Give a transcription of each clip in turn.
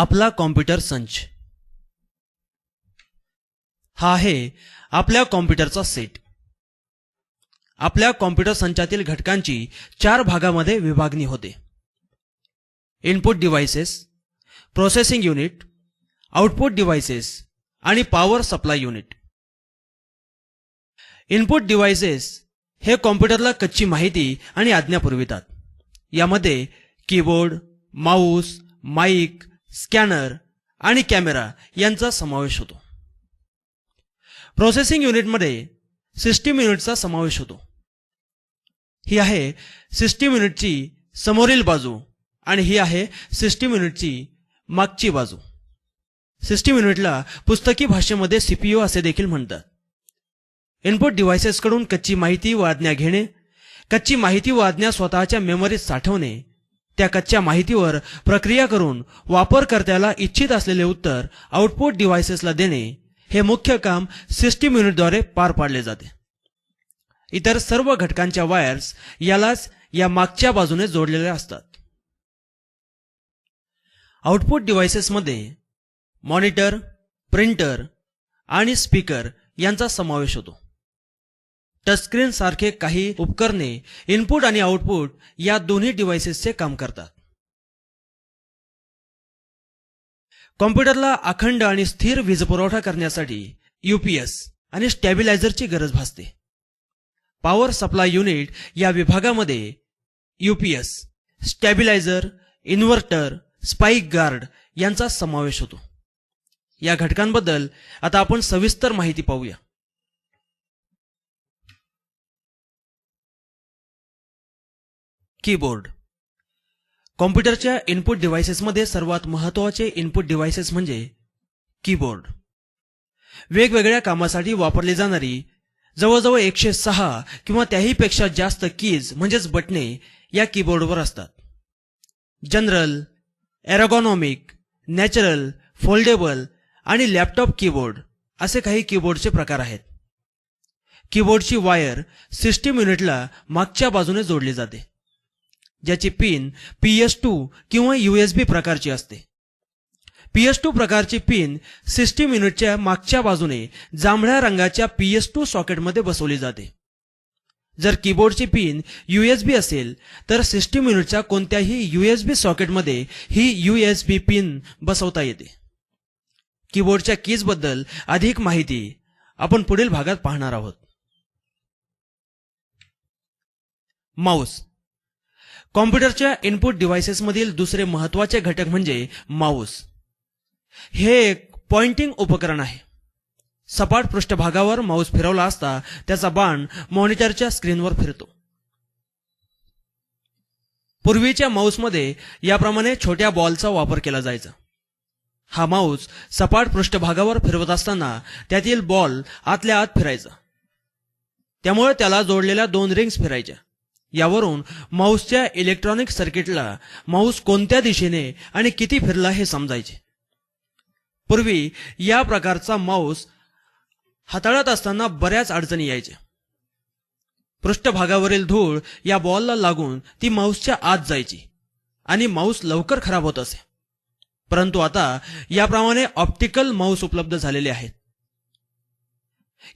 आपला कॉम्प्युटर संच. हा आहे आपल्या कॉम्प्युटरचा सेट आपल्या कॉम्प्युटर संचातील घटकांची चार भागामध्ये विभागणी होते. Input devices processing unit output devices आणि power supply unit input devices हे कॉम्प्युटरला कच्ची माहिती आणि आज्ञा पुरवितात. यामध्ये कीबोर्ड माऊस माईक स्कॅनर आणि कॅमेरा यांचा समावेश होतो. प्रोसेसिंग युनिटमध्ये सिस्टीम युनिटचा समावेश होतो. ही आहे सिस्टीम युनिटची समोरील बाजू आणि ही आहे सिस्टीम युनिटची मागची बाजू. सिस्टीम युनिटला पुस्तकी भाषेमध्ये सीपीयू असे देखील म्हणतात. इनपुट डिव्हायसेसकडून कच्ची माहिती व आज्ञा घेणे कच्ची माहिती व आज्ञा स्वतःच्या मेमरीत साठवणे त्या कच्च्या माहितीवर प्रक्रिया करून वापरकर्त्याला इच्छित असलेले उत्तर आउटपुट डिव्हायसेसला देणे हे मुख्य काम सिस्टीम युनिटद्वारे पार पाडले जाते. इतर सर्व घटकांच्या वायर्स यालाच या मागच्या बाजूने जोडलेल्या असतात. आउटपुट डिव्हायसेसमध्ये मॉनिटर प्रिंटर आणि स्पीकर यांचा समावेश होतो. टचस्क्रीन सारखे काही उपकरणे इनपुट आणि आउटपुट या दोन्ही डिव्हायसेसचे काम करतात. कॉम्प्युटरला अखंड आणि स्थिर वीज पुरवठा करण्यासाठी युपीएस आणि स्टॅबिलायझरची गरज भासते. पॉवर सप्लाय युनिट या विभागामध्ये UPS stabiliser inverter spike guard यांचा समावेश होतो. या घटकांबद्दल आता आपण सविस्तर माहिती पाहूया. कीबोर्ड. कॉम्प्युटरच्या इनपुट डिव्हायसेसमध्ये सर्वात महत्त्वाचे इनपुट डिव्हायसेस म्हणजे कीबोर्ड. वेगवेगळ्या कामासाठी वापरली जाणारी जवळजवळ एकशे सहा किंवा त्याहीपेक्षा जास्त कीज म्हणजेच बटणे या कीबोर्डवर असतात. जनरल एरोगॉनॉमिक नॅचरल फोल्डेबल आणि लॅपटॉप कीबोर्ड असे काही कीबोर्डचे प्रकार आहेत. कीबोर्डची वायर सिस्टीम युनिटला मागच्या बाजूने जोडली जाते. ज्याची पिन पी एस टू किंवा यूएसबी प्रकारची असते. पी एस टू प्रकारची पिन सिस्टीम युनिटच्या मागच्या बाजूने जांभळ्या रंगाच्या पी एस टू सॉकेटमध्ये बसवली जाते. जर कीबोर्डची पिन यूएसबी असेल तर सिस्टीम युनिटच्या कोणत्याही यूएसबी सॉकेटमध्ये ही यूएसबी पिन बसवता येते. कीबोर्डच्या कीजबद्दल अधिक माहिती आपण पुढील भागात पाहणार आहोत. माऊस कॉम्प्युटरच्या इनपुट डिव्हायसेसमधील दुसरे महत्त्वाचे घटक म्हणजे माऊस. हे एक पॉइंटिंग उपकरण आहे. सपाट पृष्ठभागावर माऊस फिरवला असता त्याचा बाण मॉनिटरच्या स्क्रीनवर फिरतो. पूर्वीच्या माऊसमध्ये याप्रमाणे छोट्या बॉलचा वापर केला जायचा. हा माऊस सपाट पृष्ठभागावर फिरवत असताना त्यातील बॉल आतल्या आत फिरायचा. त्यामुळे त्याला जोडलेल्या दोन रिंग्स फिरायच्या. यावरून माऊसच्या इलेक्ट्रॉनिक सर्किटला माऊस कोणत्या दिशेने आणि किती फिरला हे समजायचे. पूर्वी या प्रकारचा माऊस हाताळत असताना बऱ्याच अडचणी यायच्या. पृष्ठभागावरील धूळ या बॉलला लागून ती माऊसच्या आत जायची आणि माऊस लवकर खराब होत असे. परंतु आता याप्रमाणे ऑप्टिकल माऊस उपलब्ध झालेले आहेत.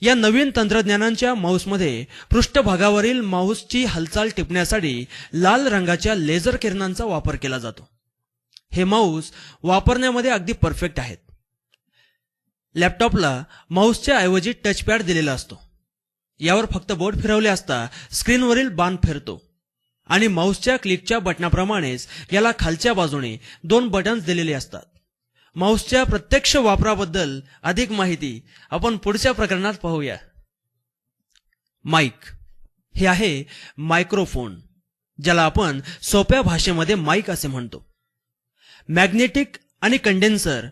या नवीन तंत्रज्ञानांच्या माऊसमध्ये पृष्ठभागावरील माऊसची हालचाल टिपण्यासाठी लाल रंगाच्या लेझर किरणांचा वापर केला जातो. हे माऊस वापरण्यामध्ये अगदी परफेक्ट आहेत. लॅपटॉपला माऊसच्या ऐवजी टचपॅड दिलेला असतो. यावर फक्त बोट फिरवले असता स्क्रीनवरील बाण फिरतो. आणि माऊसच्या क्लिकच्या बटनाप्रमाणेच याला खालच्या बाजूने दोन बटन्स दिलेले असतात. माऊसच्या प्रत्यक्ष वापराबद्दल अधिक माहिती आपण पुढच्या प्रकरणात पाहूया. माईक. हे आहे मायक्रोफोन ज्याला आपण सोप्या भाषेमध्ये माईक असे म्हणतो. मॅग्नेटिक आणि कंडेन्सर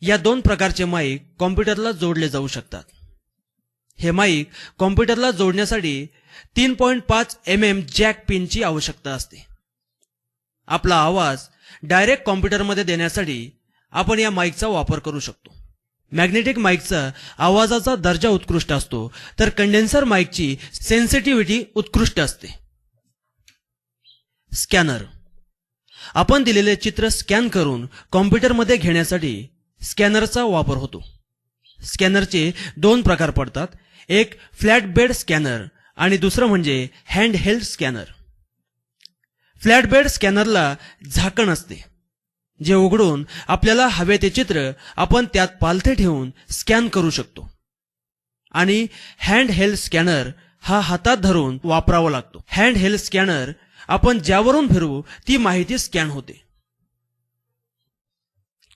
या दोन प्रकारचे माईक कॉम्प्युटरला जोडले जाऊ शकतात. हे माईक कॉम्प्युटरला जोडण्यासाठी तीन पॉईंट पाच एम एम जॅक पिनची आवश्यकता असते. आपला आवाज डायरेक्ट कॉम्प्युटरमध्ये देण्यासाठी आपण या माईकचा वापर करू शकतो. मॅग्नेटिक माईकचा आवाजाचा दर्जा उत्कृष्ट असतो तर कंडेन्सर माईकची सेन्सिटिव्हिटी उत्कृष्ट असते. स्कॅनर आपण दिलेले चित्र स्कॅन करून कॉम्प्युटरमध्ये घेण्यासाठी स्कॅनरचा वापर होतो. स्कॅनरचे दोन प्रकार पडतात एक फ्लॅट बेड स्कॅनर आणि दुसरं म्हणजे hand held scanner flat bed स्कॅनरला झाकण असते. जे उघडून आपल्याला हवे ते चित्र आपण त्यात पालथे ठेवून स्कॅन करू शकतो. आणि हँड हेल्ड स्कॅनर हा हातात धरून वापरावा लागतो. हँड हेल्ड स्कॅनर आपण ज्यावरून फिरवू ती माहिती स्कॅन होते.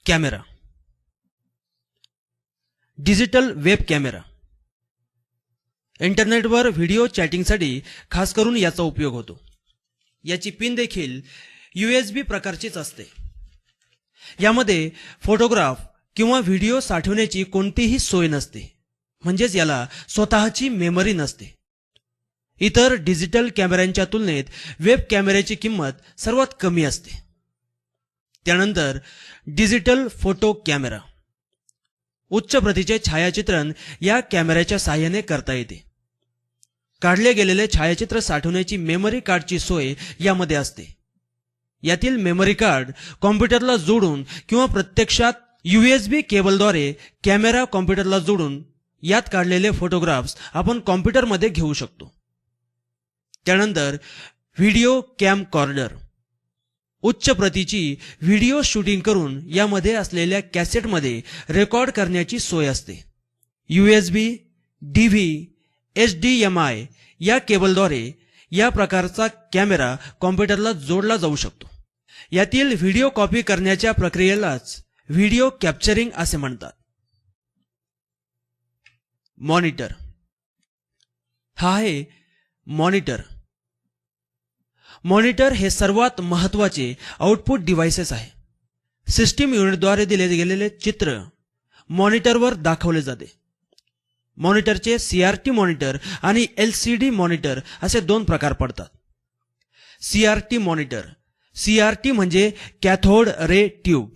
कॅमेरा. Digital web camera. इंटरनेटवर व्हिडिओ चॅटिंगसाठी खास करून याचा उपयोग होतो. याची पिन देखील यूएसबी प्रकारचीच असते. यामध्ये फोटोग्राफ किंवा व्हिडिओ साठवण्याची कोणतीही सोय नसते. म्हणजेच याला स्वतःची मेमरी नसते. इतर डिजिटल कॅमेऱ्यांच्या तुलनेत वेब कॅमेऱ्याची किंमत सर्वात कमी असते. त्यानंतर डिजिटल फोटो कॅमेरा. उच्च प्रतीचे छायाचित्रण या कॅमेऱ्याच्या सहाय्याने करता येते. काढले गेलेले छायाचित्र साठवण्याची मेमरी कार्डची सोय यामध्ये असते. यातील मेमरी कार्ड कॉम्प्युटरला जोडून किंवा प्रत्यक्षात युएसबी केबलद्वारे कॅमेरा कॉम्प्युटरला जोडून यात काढलेले फोटोग्राफ्स आपण कॉम्प्युटरमध्ये घेऊ शकतो. त्यानंतर व्हिडिओ कॅम कॉर्डर उच्च प्रतीची व्हिडिओ शूटिंग करून यामध्ये असलेल्या कॅसेटमध्ये रेकॉर्ड करण्याची सोय असते. USB D V H D M I या केबलद्वारे या प्रकारचा कॅमेरा कॉम्प्युटरला जोडला जाऊ शकतो. यातील व्हिडिओ कॉपी करण्याच्या प्रक्रियेलाच व्हिडिओ कॅप्चरिंग असे म्हणतात. मॉनिटर. हा आहे मॉनिटर. मॉनिटर हे सर्वात महत्त्वाचे आउटपुट डिव्हाइसेस आहे. सिस्टीम युनिटद्वारे दिले गेलेले चित्र मॉनिटरवर दाखवले जाते. मॉनिटरचे सीआरटी मॉनिटर आणि एल सी डी मॉनिटर असे दोन प्रकार पडतात. CRT monitor. सीआरटी म्हणजे कॅथोड रे ट्यूब.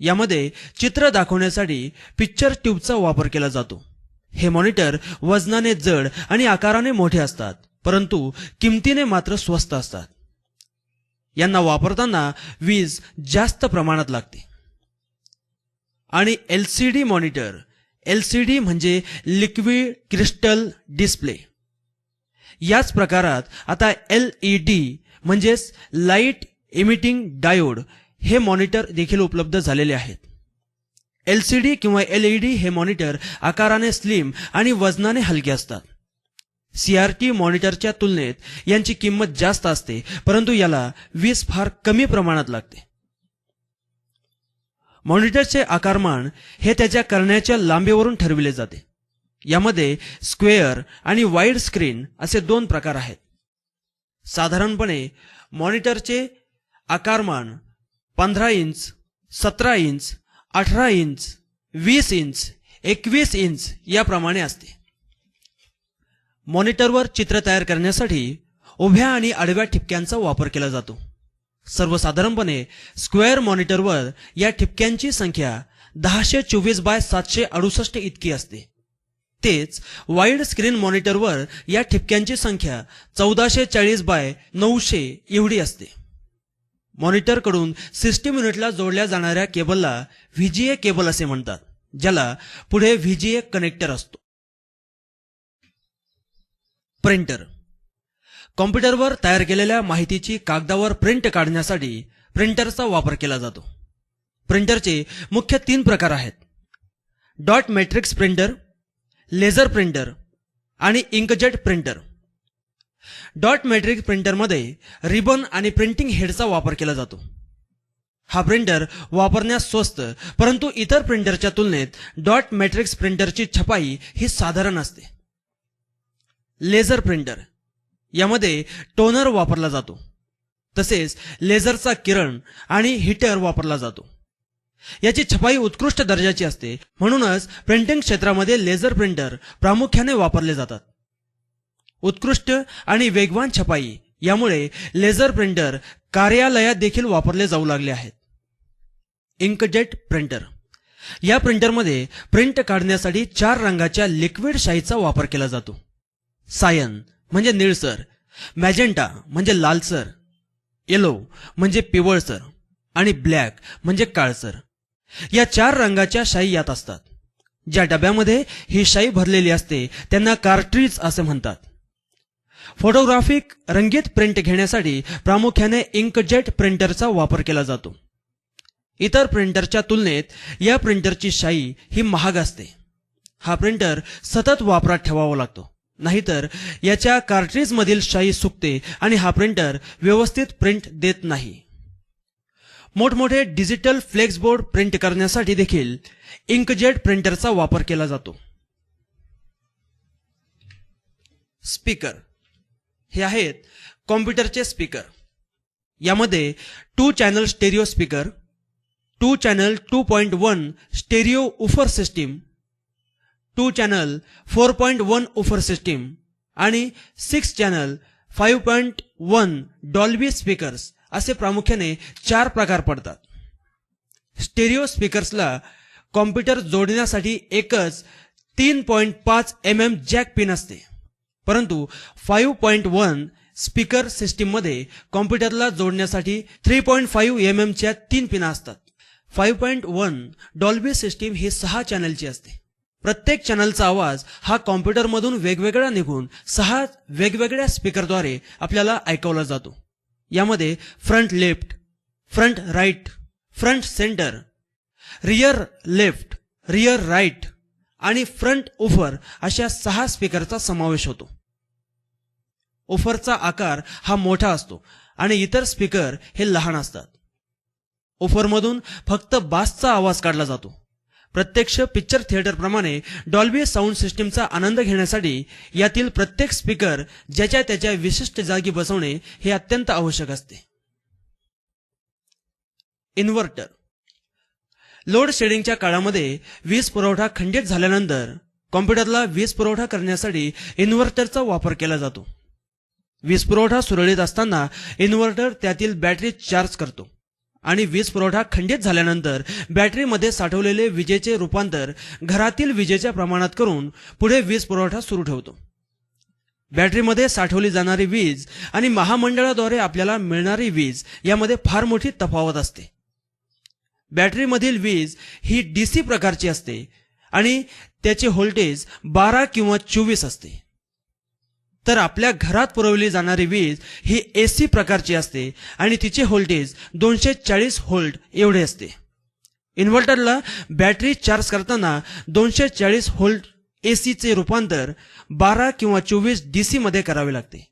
यामध्ये चित्र दाखवण्यासाठी पिक्चर ट्यूबचा वापर केला जातो. हे मॉनिटर वजनाने जड आणि आकाराने मोठे असतात परंतु किमतीने मात्र स्वस्त असतात. यांना वापरताना वीज जास्त प्रमाणात लागते. आणि L C D monitor L C D म्हणजे लिक्विड क्रिस्टल डिस्प्ले. याच प्रकारात आता एल ई डी म्हणजेच लाइट इमिटिंग डायोड हे मॉनिटर देखील उपलब्ध झालेले आहेत. एल सी डी किंवा एल ई डी हे मॉनिटर आकाराने स्लिम आणि वजनाने हलके असतात. सीआरटी मॉनिटरच्या तुलनेत यांची किंमत जास्त असते परंतु याला वीज फार कमी प्रमाणात लागते. मॉनिटरचे आकारमान हे त्याच्या करण्याच्या लांबीवरून ठरविले जाते. यामध्ये स्क्वेअर आणि वाईड स्क्रीन असे दोन प्रकार आहेत. साधारणपणे मॉनिटरचे आकारमान पंधरा इंच सतरा इंच अठरा इंच वीस इंच एकवीस इंच याप्रमाणे असते. मॉनिटरवर चित्र तयार करण्यासाठी उभ्या आणि आडव्या ठिपक्यांचा वापर केला जातो. सर्वसाधारणपणे स्क्वेअर मॉनिटरवर या ठिपक्यांची संख्या दहाशे चोवीस बाय सातशे अडुसष्ट इतकी असते. तेच वाईड स्क्रीन मॉनिटरवर या ठिपक्यांची संख्या चौदाशे चाळीस बाय नऊशे एवढी असते. मॉनिटरकडून सिस्टीम युनिटला जोडल्या जाणाऱ्या केबलला व्हीजीए केबल असे म्हणतात ज्याला पुढे व्हीजीए कनेक्टर असतो. प्रिंटर कॉम्प्युटरवर तयार केलेल्या माहितीची कागदावर प्रिंट काढण्यासाठी प्रिंटरचा वापर केला जातो. प्रिंटरचे मुख्य तीन प्रकार आहेत. Dot matrix printer laser printer आणि इंकजेट प्रिंटर. डॉट मॅट्रिक्स प्रिंटरमध्ये रिबन आणि प्रिंटिंग हेडचा वापर केला जातो. हा प्रिंटर वापरण्यास स्वस्त परंतु इतर प्रिंटरच्या तुलनेत डॉट मॅट्रिक्स प्रिंटरची छपाई ही साधारण असते. Laser printer. यामध्ये टोनर वापरला जातो. तसेच लेझरचा किरण आणि हिटर वापरला जातो. याची छपाई उत्कृष्ट दर्जाची असते. म्हणूनच प्रिंटिंग क्षेत्रामध्ये लेझर प्रिंटर प्रामुख्याने वापरले जातात. उत्कृष्ट आणि वेगवान छपाई यामुळे लेझर प्रिंटर कार्यालयात देखील वापरले जाऊ लागले आहेत. Inkjet printer. या प्रिंटरमध्ये प्रिंट काढण्यासाठी चार रंगाच्या लिक्विड शाईचा वापर केला जातो. सायन म्हणजे निळसर मॅजेंटा म्हणजे लालसर येलो म्हणजे पिवळसर आणि ब्लॅक म्हणजे काळसर या चार रंगाच्या शाई यात असतात. ज्या डब्यामध्ये ही शाई भरलेली असते त्यांना कार्ट्रीज असे म्हणतात. फोटोग्राफिक रंगीत प्रिंट घेण्यासाठी प्रामुख्याने इंकजेट प्रिंटरचा वापर केला जातो. इतर प्रिंटरच्या तुलनेत या प्रिंटरची शाई ही महाग असते. हा प्रिंटर सतत वापरात ठेवावा लागतो. नाहीतर याच्या कार्ट्रीजमधील शाई सुकते आणि हा प्रिंटर व्यवस्थित प्रिंट देत नाही. मोठमोठे डिजिटल फ्लेक्सबोर्ड प्रिंट करण्यासाठी देखील इंकजेट प्रिंटरचा वापर केला जातो. स्पीकर हे आहेत कॉम्प्युटरचे स्पीकर यामध्ये two channel stereo speaker two channel two point one stereo woofer system two channel four point one woofer system आणि six channel five point one Dolby speakers असे प्रामुख्याने चार प्रकार पडतात. स्टेरिओ स्पीकर्सला कॉम्प्युटर जोडण्यासाठी एकच तीन पॉईंट पाच एम एम जॅक पिन असते. परंतु फाईव्ह पॉईंट वन स्पीकर सिस्टीममध्ये कॉम्प्युटरला जोडण्यासाठी थ्री पॉईंट फाईव्ह एम एमच्या तीन पिना असतात. Five point one Dolby system ही सहा चॅनलची असते. प्रत्येक चॅनलचा आवाज हा कॉम्प्युटरमधून वेगवेगळा निघून सहा वेगवेगळ्या स्पीकरद्वारे आपल्याला ऐकवला जातो. यामध्ये front left front right front centre rear left rear right आणि फ्रंट ओफर अशा सहा स्पीकरचा समावेश होतो. ओफरचा आकार हा मोठा असतो आणि इतर स्पीकर हे लहान असतात. ओफरमधून फक्त बासचा आवाज काढला जातो. प्रत्यक्ष पिक्चर थिएटरप्रमाणे डॉल्बी साऊंड सिस्टीमचा आनंद घेण्यासाठी यातील प्रत्येक स्पीकर ज्याच्या त्याच्या विशिष्ट जागी बसवणे हे अत्यंत आवश्यक असते. इन्व्हर्टर लोड शेडिंगच्या काळामध्ये वीज पुरवठा खंडित झाल्यानंतर कॉम्प्युटरला वीज पुरवठा करण्यासाठी इन्व्हर्टरचा वापर केला जातो. वीज पुरवठा सुरळीत असताना इन्व्हर्टर त्यातील बॅटरी चार्ज करतो. आणि वीज पुरवठा खंडित झाल्यानंतर बॅटरीमध्ये साठवलेले विजेचे रूपांतर घरातील विजेच्या प्रमाणात करून पुढे वीज पुरवठा सुरू ठेवतो. बॅटरीमध्ये साठवली जाणारी वीज आणि महामंडळाद्वारे आपल्याला मिळणारी वीज यामध्ये फार मोठी तफावत असते. बॅटरीमधील वीज ही डी सी प्रकारची असते आणि त्याचे व्होल्टेज बारा किंवा चोवीस असते. तर आपल्या घरात पुरवली जाणारी वीज ही एसी प्रकारची असते आणि तिचे होल्टेज दोनशे चाळीस होल्ट एवढे असते. इन्व्हर्टरला बॅटरी चार्ज करताना दोनशे चाळीस व्होल्ट एसीचे रूपांतर बारा किंवा चोवीस डी मध्ये करावे लागते.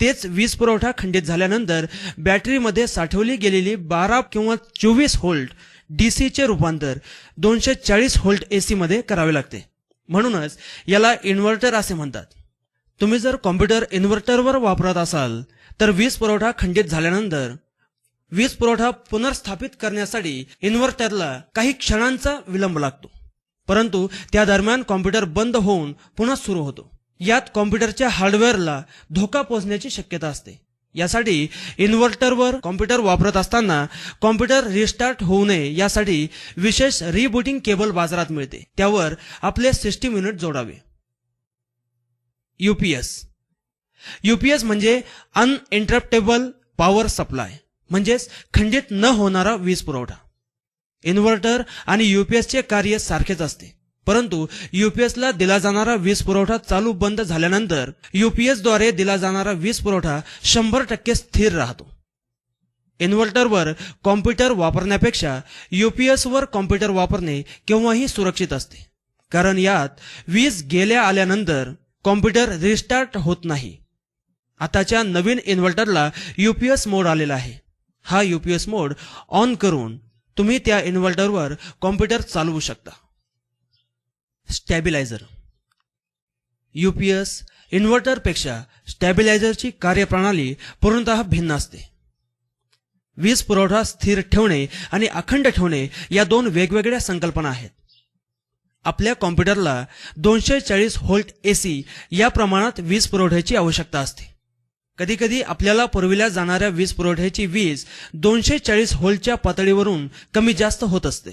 तेच वीज पुरवठा खंडित झाल्यानंतर बॅटरीमध्ये साठवली गेलेली बारा किंवा चोवीस होल्ट डी सीचे रूपांतर दोनशे चाळीस होल्ट ए सीमध्ये करावे लागते. म्हणूनच याला इन्व्हर्टर असे म्हणतात. तुम्ही जर कॉम्प्युटर इन्व्हर्टरवर वापरत असाल तर वीज पुरवठा खंडित झाल्यानंतर वीज पुरवठा पुनर्स्थापित करण्यासाठी इन्व्हर्टरला काही क्षणांचा विलंब लागतो. परंतु त्या दरम्यान कॉम्प्युटर बंद होऊन पुन्हा सुरू होतो. यात कॉम्प्युटरच्या हार्डवेअरला धोका पोहोचण्याची शक्यता असते. यासाठी इन्व्हर्टरवर कॉम्प्युटर वापरत असताना कॉम्प्युटर रिस्टार्ट होऊ नये यासाठी विशेष रिबुटिंग केबल बाजारात मिळते. त्यावर आपले सिस्टीम युनिट जोडावे. युपीएस युपीएस म्हणजे अनइंटरप्टेबल पॉवर सप्लाय म्हणजेच खंडित न होणारा वीज पुरवठा. इन्व्हर्टर आणि युपीएसचे कार्य सारखेच असते. परंतु युपीएसला दिला जाणारा वीज पुरवठा चालू बंद झाल्यानंतर युपीएसद्वारे दिला जाणारा वीज पुरवठा शंभर टक्के स्थिर राहतो. इन्व्हर्टरवर कॉम्प्युटर वापरण्यापेक्षा युपीएसवर कॉम्प्युटर वापरणे केव्हाही सुरक्षित असते. कारण यात वीज गेल्या आल्यानंतर कॉम्प्युटर रिस्टार्ट होत नाही. आताच्या नवीन इन्व्हर्टरला युपीएस मोड आलेला आहे. हा युपीएस मोड ऑन करून तुम्ही त्या इन्व्हर्टरवर कॉम्प्युटर चालवू शकता. स्टॅबिलायझर. युपीएस इन्व्हर्टरपेक्षा स्टॅबिलायझरची कार्यप्रणाली पूर्णतः भिन्न असते. वीज पुरवठा स्थिर ठेवणे आणि अखंड ठेवणे या दोन वेगवेगळ्या संकल्पना आहेत. आपल्या कॉम्प्युटरला दोनशे चाळीस व्होल्ट एसी या प्रमाणात वीज पुरवठ्याची आवश्यकता असते. कधीकधी आपल्याला पुरविल्या जाणाऱ्या वीज पुरवठ्याची वीज दोनशे चाळीस होल्टच्या पातळीवरून कमी जास्त होत असते.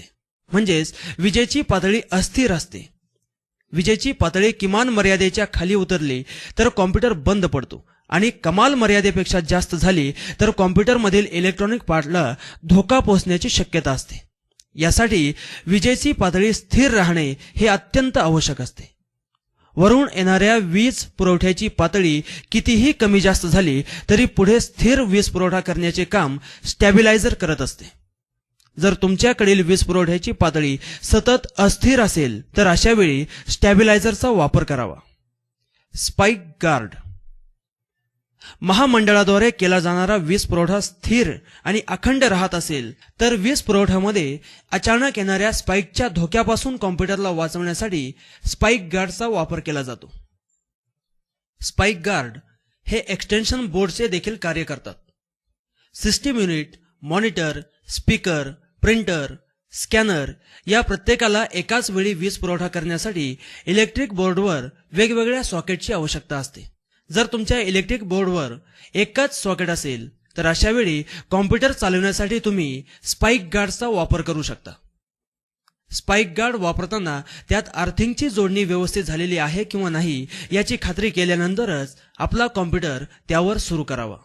म्हणजेच विजेची पातळी अस्थिर असते. विजेची पातळी किमान मर्यादेच्या खाली उतरली तर कॉम्प्युटर बंद पडतो आणि कमाल मर्यादेपेक्षा जास्त झाली तर कॉम्प्युटरमधील इलेक्ट्रॉनिक पार्टला धोका पोहोचण्याची शक्यता असते. यासाठी विजेची पातळी स्थिर राहणे हे अत्यंत आवश्यक असते. वरून येणाऱ्या वीज पुरवठ्याची पातळी कितीही कमी जास्त झाली तरी पुढे स्थिर वीज पुरवठा करण्याचे काम स्टॅबिलायझर करत असते. जर तुमच्याकडील वीज पुरवठ्याची पातळी सतत अस्थिर असेल तर अशा वेळी स्टॅबिलायझरचा वापर करावा. स्पाइक गार्ड महामंडळाद्वारे केला जाणारा वीज पुरवठा स्थिर आणि अखंड राहत असेल तर वीज पुरवठ्यामध्ये अचानक येणाऱ्या स्पाइकच्या धोक्यापासून कॉम्प्युटरला वाचवण्यासाठी स्पाईक गार्डचा वापर केला जातो. स्पाईक गार्ड हे एक्सटेन्शन बोर्डचे देखील कार्य करतात. System unit monitor speaker printer scanner या प्रत्येकाला एकाच वेळी वीज पुरवठा करण्यासाठी इलेक्ट्रिक बोर्डवर वेगवेगळ्या सॉकेटची आवश्यकता असते. जर तुमच्या इलेक्ट्रिक बोर्डवर एकच सॉकेट असेल तर अशा वेळी कॉम्प्युटर चालवण्यासाठी तुम्ही स्पाईक गार्डचा वापर करू शकता. स्पाईक गार्ड वापरताना त्यात अर्थिंगची जोडणी व्यवस्थित झालेली आहे किंवा नाही याची खात्री केल्यानंतरच आपला कॉम्प्युटर त्यावर सुरू करावा.